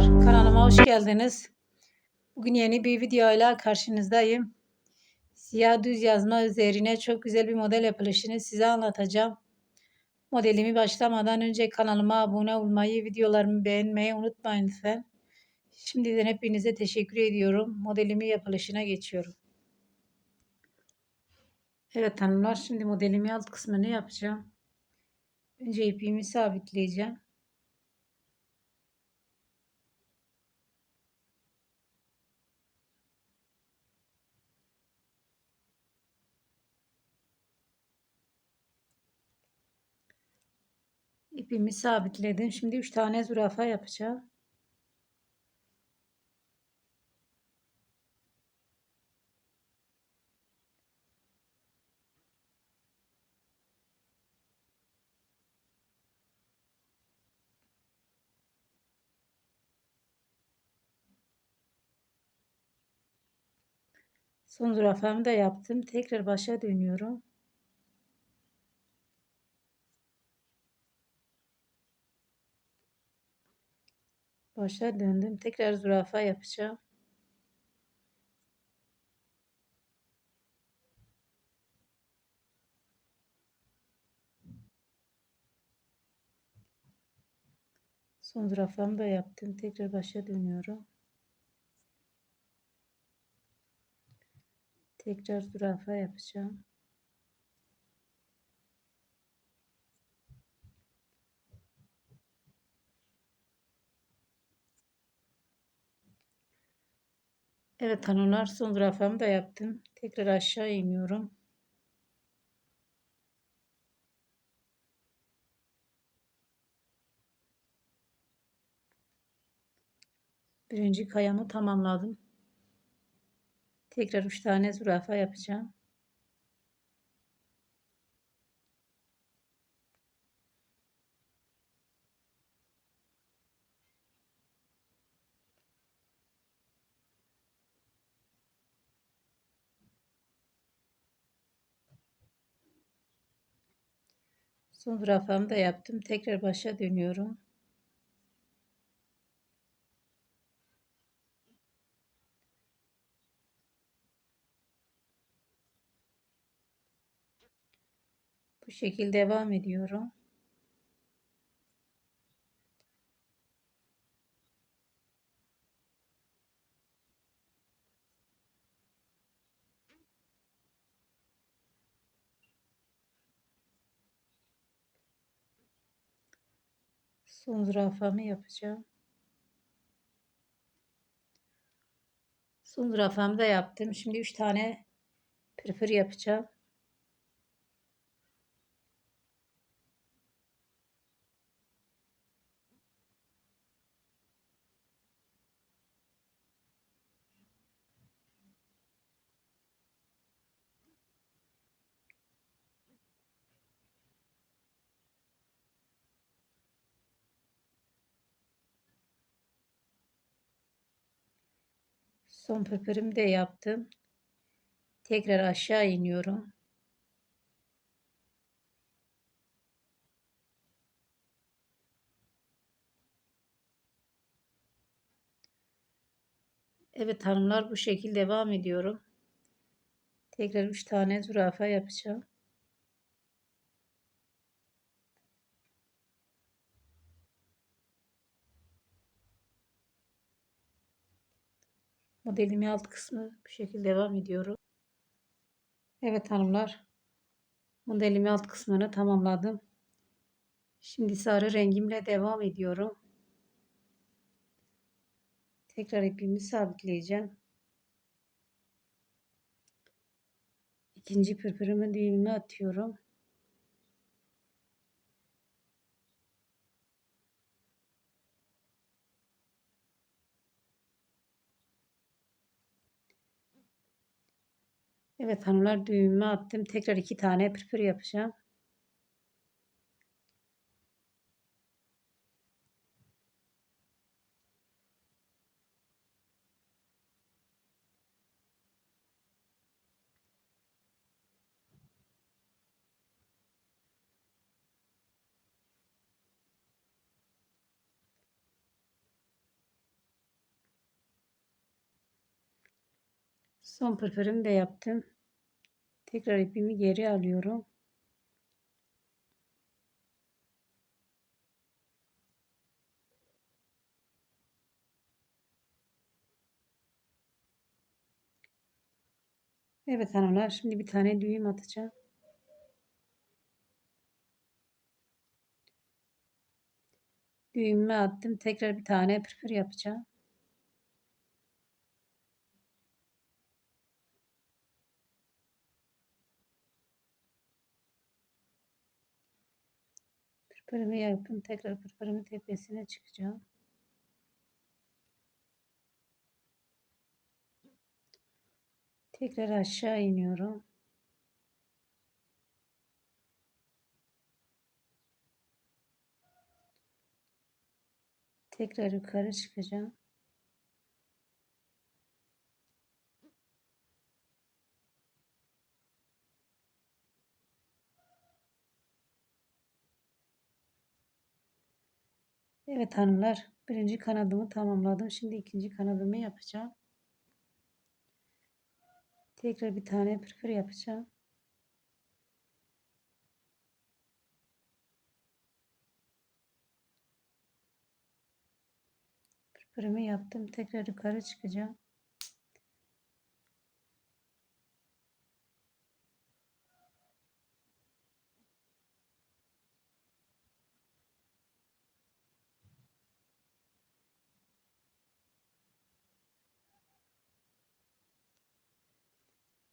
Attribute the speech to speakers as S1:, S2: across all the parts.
S1: hanımlar, kanalıma hoş geldiniz. Bugün yeni bir videoyla karşınızdayım. Siyah düz yazma üzerine çok güzel bir model yapılışını size anlatacağım. Modelimi başlamadan önce kanalıma abone olmayı, videolarımı beğenmeyi unutmayın lütfen. Şimdiden hepinize teşekkür ediyorum. Modelimi yapılışına geçiyorum. Evet hanımlar, şimdi modelimi alt kısmını yapacağım. Önce ipimi sabitleyeceğim. İpimi sabitledim. Şimdi 3 tane zürafa yapacağım. Son zürafamı da yaptım. Tekrar başa dönüyorum. Başa döndüm. Tekrar zürafa yapacağım. Son zürafamı da yaptım. Tekrar başa dönüyorum. Tekrar zürafa yapacağım. Evet hanımlar son zürafamı da yaptım. Tekrar aşağı iniyorum. Birinci kayamı tamamladım. Tekrar 3 tane zürafa yapacağım. Son zürafamı da yaptım. Tekrar başa dönüyorum. Bu şekilde devam ediyorum. Son zürafamı yapacağım. Son zürafamı da yaptım. Şimdi 3 tane pırpır yapacağım. Son pırpırımı da yaptım. Tekrar aşağı iniyorum. Evet hanımlar bu şekilde devam ediyorum. Tekrar 3 tane zürafa yapacağım. Modelimi alt kısmı bu şekilde devam ediyorum. Evet hanımlar. Modelimi alt kısmını tamamladım. Şimdi sarı rengimle devam ediyorum. Tekrar ipimi sabitleyeceğim. İkinci pırpırımı düğümüne atıyorum. Evet hanımlar düğümü attım. Tekrar iki tane pırpır yapacağım. Son pırpırımı da yaptım. Tekrar ipimi geri alıyorum. Evet hanımlar şimdi bir tane düğüm atacağım. Düğümü attım. Tekrar bir tane pırpır yapacağım. Pırpırımı yaptım. Tekrar pırpırımın tepesine çıkacağım. Tekrar aşağı iniyorum. Tekrar yukarı çıkacağım. Evet hanımlar, birinci kanadımı tamamladım. Şimdi ikinci kanadımı yapacağım. Tekrar bir tane pırpır yapacağım. Pırpırımı yaptım. Tekrar yukarı çıkacağım.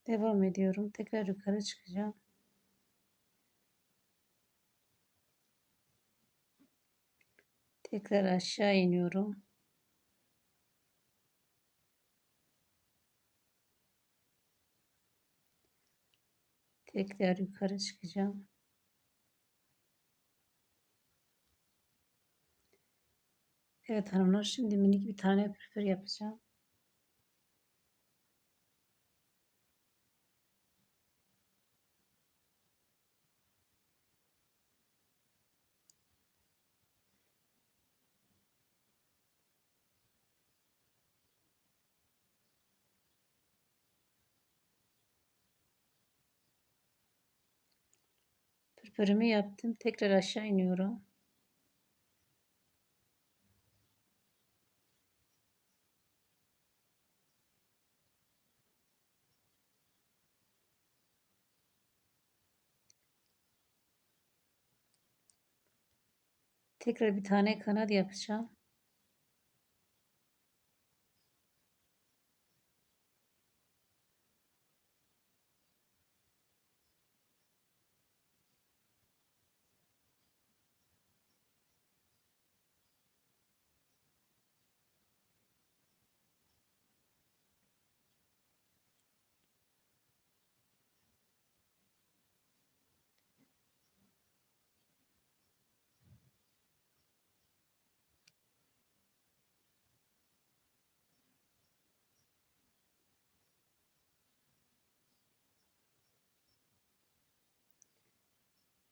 S1: Devam ediyorum. Tekrar yukarı çıkacağım. Tekrar aşağı iniyorum. Tekrar yukarı çıkacağım. Evet hanımlar şimdi minik bir tane pürpür yapacağım. Pırpırımı yaptım. Tekrar aşağı iniyorum. Tekrar bir tane kanat yapacağım.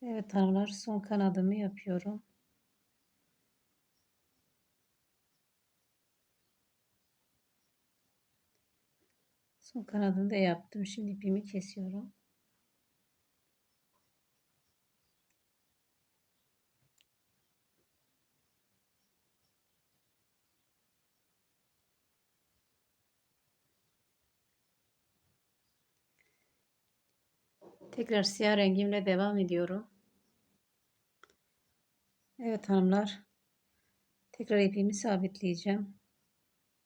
S1: Evet hanımlar son kanadımı yapıyorum. Son kanadını da yaptım. Şimdi ipimi kesiyorum. Tekrar siyah rengimle devam ediyorum. Evet hanımlar. Tekrar ipimi sabitleyeceğim.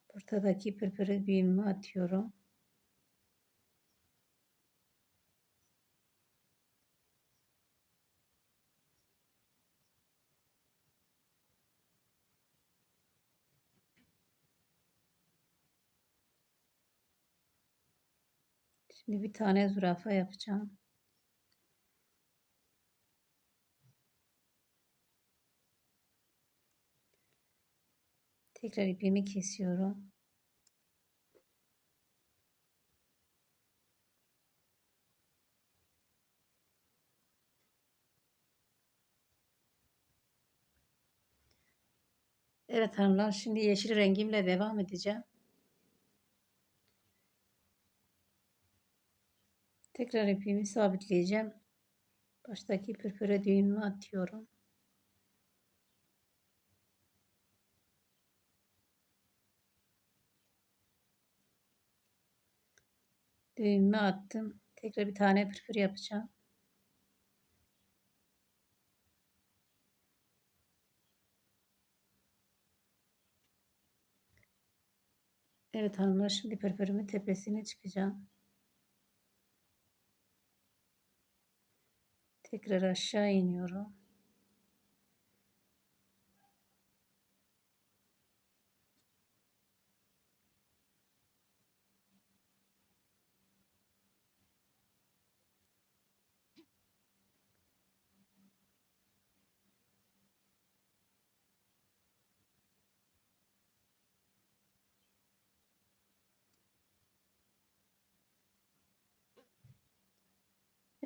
S1: Ortadaki pırpırı büyümü atıyorum. Şimdi bir tane zürafa yapacağım. Tekrar ipimi kesiyorum. Evet hanımlar şimdi yeşil rengimle devam edeceğim. Tekrar ipimi sabitleyeceğim. Baştaki pürpüre düğümümü atıyorum. Düğümümü attım. Tekrar bir tane pürpür yapacağım. Evet hanımlar şimdi pörpörümün tepesine çıkacağım. Tekrar aşağı iniyorum.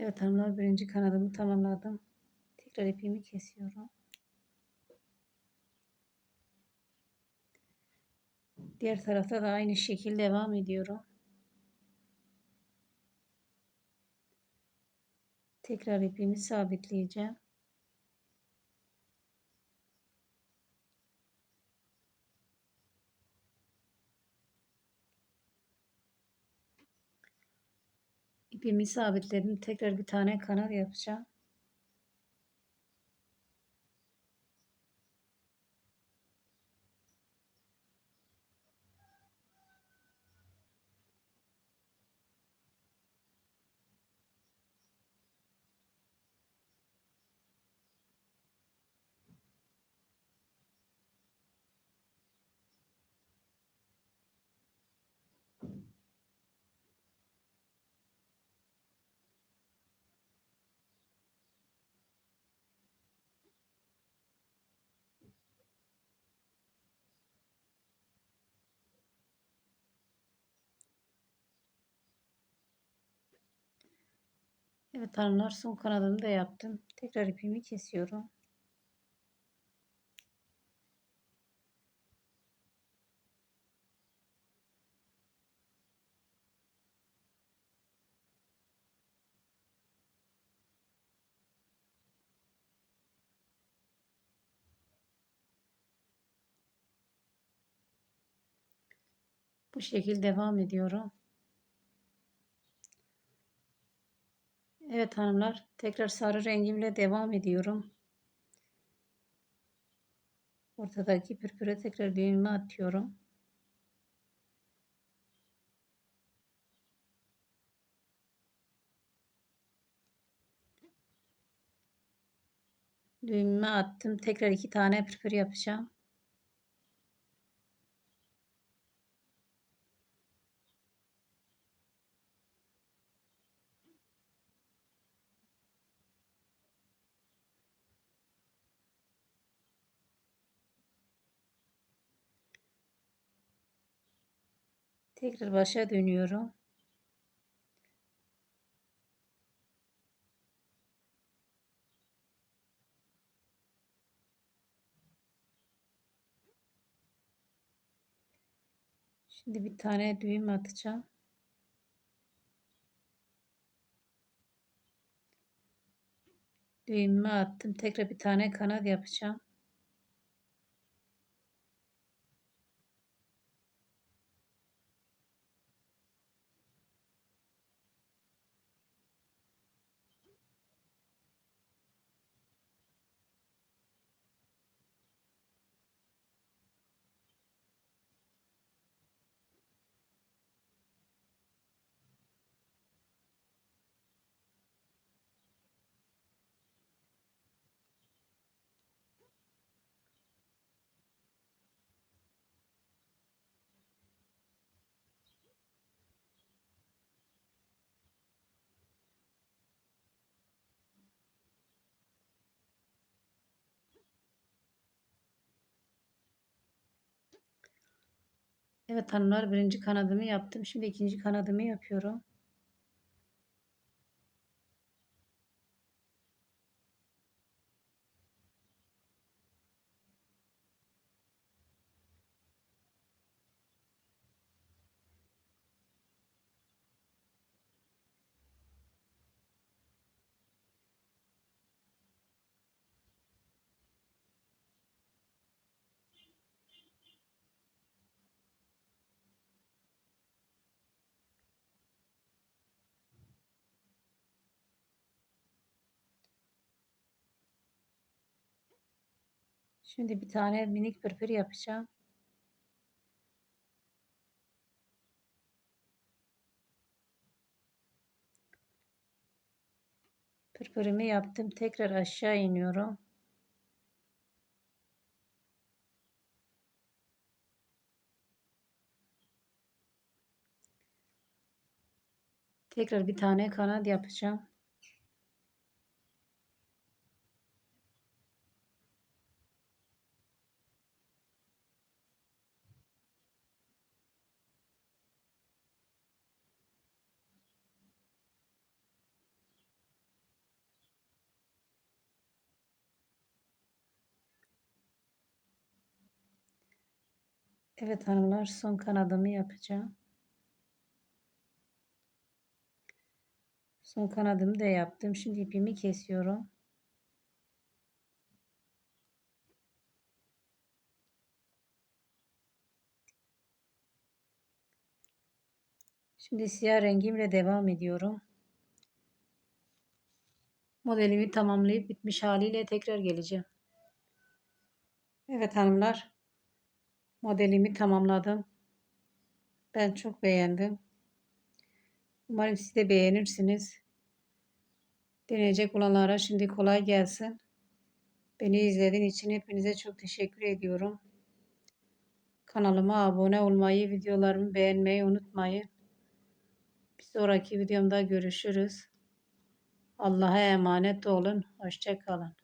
S1: Evet hanımlar birinci kanadımı tamamladım. Tekrar ipimi kesiyorum. Diğer tarafta da aynı şekilde devam ediyorum. Tekrar ipimi sabitleyeceğim. İpimi sabitledim. Tekrar bir tane kanat yapacağım. Evet hanımlar son kanadını da yaptım. Tekrar ipimi kesiyorum. Bu şekilde devam ediyorum. Evet hanımlar tekrar sarı rengimle devam ediyorum. Ortadaki pürpüre tekrar düğümü atıyorum. Düğümü attım. Tekrar iki tane pürpür yapacağım. Tekrar başa dönüyorum. Şimdi bir tane düğüm atacağım. Düğümümü attım. Tekrar bir tane kanat yapacağım. Evet hanımlar birinci kanadımı yaptım. Şimdi ikinci kanadımı yapıyorum. Şimdi bir tane minik pırpır yapacağım. Pırpırımı yaptım. Tekrar aşağı iniyorum. Tekrar bir tane kanat yapacağım. Evet hanımlar son kanadımı yapacağım. Son kanadımı da yaptım. Şimdi ipimi kesiyorum. Şimdi siyah rengimle devam ediyorum. Modelimi tamamlayıp bitmiş haliyle tekrar geleceğim. Evet hanımlar. Modelimi tamamladım. Ben çok beğendim. Umarım siz de beğenirsiniz. Deneyecek olanlara şimdi kolay gelsin. Beni izlediğin için hepinize çok teşekkür ediyorum. Kanalıma abone olmayı, videolarımı beğenmeyi unutmayın. Bir sonraki videomda görüşürüz. Allah'a emanet olun. Hoşçakalın.